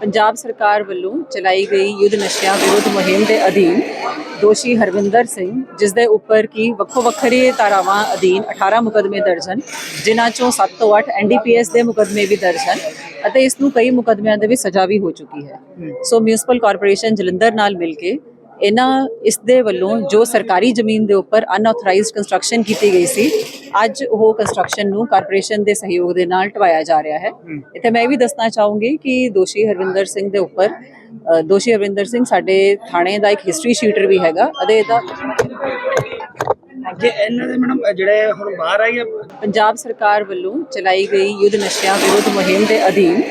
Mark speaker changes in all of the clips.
Speaker 1: ਪੰਜਾਬ ਸਰਕਾਰ ਵੱਲੋਂ ਚਲਾਈ ਗਈ ਯੁੱਧ ਨਸ਼ਿਆਂ ਵਿਰੁੱਧ ਮੁਹਿੰਮ ਦੇ ਅਧੀਨ ਦੋਸ਼ੀ ਹਰਵਿੰਦਰ ਸਿੰਘ ਜਿਸ ਦੇ ਉੱਪਰ ਕੀ ਵੱਖੋ ਵੱਖਰੇ ਧਾਰਾਵਾਂ ਅਧੀਨ 18 ਮੁਕਦਮੇ ਦਰਜ ਹਨ ਜਿਨ੍ਹਾਂ ਚੋਂ 7 ਤੋਂ 8 ਐਨਡੀਪੀਐਸ ਦੇ ਮੁਕਦਮੇ ਵੀ ਦਰਜ ਹਨ ਅਤੇ ਇਸ ਨੂੰ ਕਈ ਮੁਕਦਮਿਆਂ ਦੇ ਵਿੱਚ ਸਜ਼ਾ ਵੀ ਹੋ ਚੁੱਕੀ ਹੈ। ਸੋ ਮਿਊਨਿਸਪਲ ਕਾਰਪੋਰੇਸ਼ਨ ਜਲੰਧਰ ਨਾਲ ਮਿਲ ਕੇ ਇਹਨਾਂ ਇਸ ਦੇ ਵੱਲੋਂ ਜੋ ਸਰਕਾਰੀ ਜ਼ਮੀਨ ਦੇ ਉੱਪਰ ਅਨਆਥੋਰਾਈਜ਼ਡ ਕੰਸਟਰਕਸ਼ਨ ਕੀਤੀ ਗਈ ਸੀ ਅੱਜ ਉਹ ਕੰਸਟਰਕਸ਼ਨ ਨੂੰ ਕਾਰਪੋਰੇਸ਼ਨ ਦੇ ਸਹਿਯੋਗ ਦੇ ਨਾਲ ਢਵਾਇਆ ਜਾ ਰਿਹਾ ਹੈ। ਇੱਥੇ ਮੈਂ ਇਹ ਵੀ ਦੱਸਣਾ ਚਾਹੂੰਗੀ ਕਿ ਦੋਸ਼ੀ ਹਰਵਿੰਦਰ ਸਿੰਘ ਦੇ ਉੱਪਰ ਦੋਸ਼ੀ ਹਰਵਿੰਦਰ ਸਿੰਘ ਸਾਡੇ ਥਾਣੇ ਦਾ ਇੱਕ ਹਿਸਟਰੀ ਸ਼ੀਟਰ ਵੀ ਹੈਗਾ। ਅਤੇ ਇਹਦਾ
Speaker 2: ਜੇ ਇਹਨਾਂ ਦੇ ਮੈਡਮ ਜਿਹੜੇ ਹੁਣ ਬਾਹਰ ਆਈ ਆ
Speaker 1: ਪੰਜਾਬ ਸਰਕਾਰ ਵੱਲੋਂ ਚਲਾਈ ਗਈ ਯੁੱਧ ਨਸ਼ਿਆਂ ਵਿਰੁੱਧ ਮੁਹਿੰਮ ਦੇ ਅਧੀਨ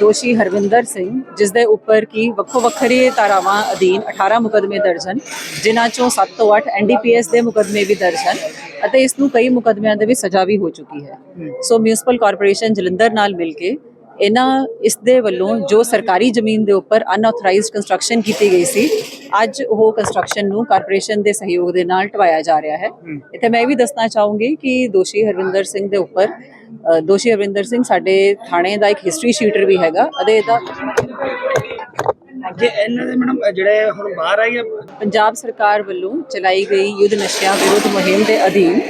Speaker 1: ਦੋਸ਼ੀ ਹਰਵਿੰਦਰ ਸਿੰਘ ਜਿਸ ਦੇ ਉੱਪਰ ਕੀ ਵੱਖੋ ਵੱਖਰੇ ਧਾਰਾਵਾਂ ਅਧੀਨ 18 ਮੁਕਦਮੇ ਦਰਜ ਹਨ ਜਿਨ੍ਹਾਂ ਚੋਂ 7 ਤੋਂ 8 ਐਨਡੀਪੀਐਸ ਦੇ ਮੁਕਦਮੇ ਵੀ ਦਰਜ ਹਨ ਅਤੇ ਇਸ ਨੂੰ ਕਈ ਮੁਕਦਮਿਆਂ ਦੇ ਵਿੱਚ ਸਜ਼ਾ ਵੀ ਹੋ ਚੁੱਕੀ ਹੈ। ਸੋ ਮਿਊਨਿਸਪਲ ਕਾਰਪੋਰੇਸ਼ਨ ਜਲੰਧਰ ਨਾਲ ਮਿਲ ਕੇ ਇਹਨਾਂ ਇਸ ਦੇ ਵੱਲੋਂ ਜੋ ਸਰਕਾਰੀ ਜ਼ਮੀਨ ਦੇ ਉੱਪਰ ਅਨਆਥੋਰਾਈਜ਼ਡ ਕੰਸਟਰਕਸ਼ਨ ਕੀਤੀ ਗਈ ਸੀ ਅੱਜ ਉਹ ਕੰਸਟਰਕਸ਼ਨ ਨੂੰ ਕਾਰਪੋਰੇਸ਼ਨ ਦੇ ਸਹਿਯੋਗ ਦੇ ਨਾਲ ਢਵਾਇਆ ਜਾ ਰਿਹਾ ਹੈ। ਇੱਥੇ ਮੈਂ ਇਹ ਵੀ ਦੱਸਣਾ ਚਾਹੂੰਗੀ ਕਿ ਦੋਸ਼ੀ ਹਰਵਿੰਦਰ ਸਿੰਘ ਦੇ ਉੱਪਰ ਦੋਸ਼ੀ ਹਰਵਿੰਦਰ ਸਿੰਘ ਸਾਡੇ ਥਾਣੇ ਦਾ ਇੱਕ ਹਿਸਟਰੀ ਸ਼ੀਟਰ ਵੀ ਹੈਗਾ। ਅਤੇ ਇਹਦਾ
Speaker 2: ਜੇ ਇਹਨਾਂ ਦੇ ਮੈਡਮ ਜਿਹੜੇ ਹੁਣ ਬਾਹਰ ਆਈ
Speaker 1: ਪੰਜਾਬ ਸਰਕਾਰ ਵੱਲੋਂ ਚਲਾਈ ਗਈ ਯੁੱਧ ਨਸ਼ਿਆਂ ਵਿਰੁੱਧ ਮੁਹਿੰਮ ਦੇ ਅਧੀਨ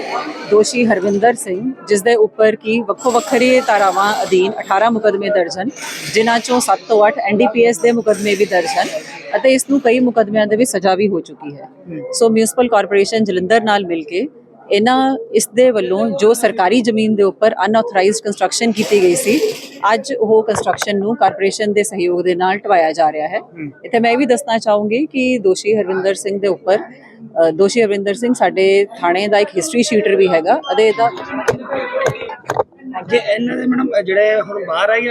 Speaker 1: ਦੋਸ਼ੀ ਹਰਵਿੰਦਰ ਸਿੰਘ ਜਿਸ ਦੇ ਉੱਪਰ ਕੀ ਵੱਖੋ ਵੱਖਰੇ ਧਾਰਾਵਾਂ ਅਧੀਨ 18 ਮੁਕਦਮੇ ਦਰਜ ਹਨ ਜਿਨ੍ਹਾਂ ਚੋਂ 7 ਤੋਂ 8 ਐਨਡੀਪੀਐਸ ਦੇ ਮੁਕਦਮੇ ਵੀ ਦਰਜ ਹਨ ਅਤੇ ਇਸ ਨੂੰ ਕਈ ਮੁਕਦਮਿਆਂ ਦੇ ਵਿੱਚ ਸਜ਼ਾ ਵੀ ਹੋ ਚੁੱਕੀ ਹੈ। ਸੋ ਮਿਊਨਿਸਪਲ ਕਾਰਪੋਰੇਸ਼ਨ ਜਲੰਧਰ ਨਾਲ ਮਿਲ ਕੇ ਇਹਨਾਂ ਇਸ ਦੇ ਵੱਲੋਂ ਜੋ ਸਰਕਾਰੀ ਜ਼ਮੀਨ ਦੇ ਉੱਪਰ ਅਨਆਥੋਰਾਈਜ਼ਡ ਕੰਸਟਰਕਸ਼ਨ ਕੀਤੀ ਗਈ ਸੀ ਅੱਜ ਉਹ ਕੰਸਟਰਕਸ਼ਨ ਨੂੰ ਕਾਰਪੋਰੇਸ਼ਨ ਦੇ ਸਹਿਯੋਗ ਦੇ ਨਾਲ ਢਵਾਇਆ ਜਾ ਰਿਹਾ ਹੈ। ਇੱਥੇ ਮੈਂ ਇਹ ਵੀ ਦੱਸਣਾ ਚਾਹੂੰਗੀ ਕਿ ਦੋਸ਼ੀ ਹਰਵਿੰਦਰ ਸਿੰਘ ਦੇ ਉੱਪਰ ਦੋਸ਼ੀ ਹਰਵਿੰਦਰ ਸਿੰਘ ਸਾਡੇ ਥਾਣੇ ਦਾ ਇੱਕ ਹਿਸਟਰੀ ਸ਼ੀਟਰ ਵੀ ਹੈਗਾ। ਅਤੇ ਇਹਦਾ
Speaker 2: ਜੇ ਇਹਨਾਂ ਦੇ ਮੈਡਮ ਜਿਹੜੇ ਹੁਣ ਬਾਹਰ ਆਈ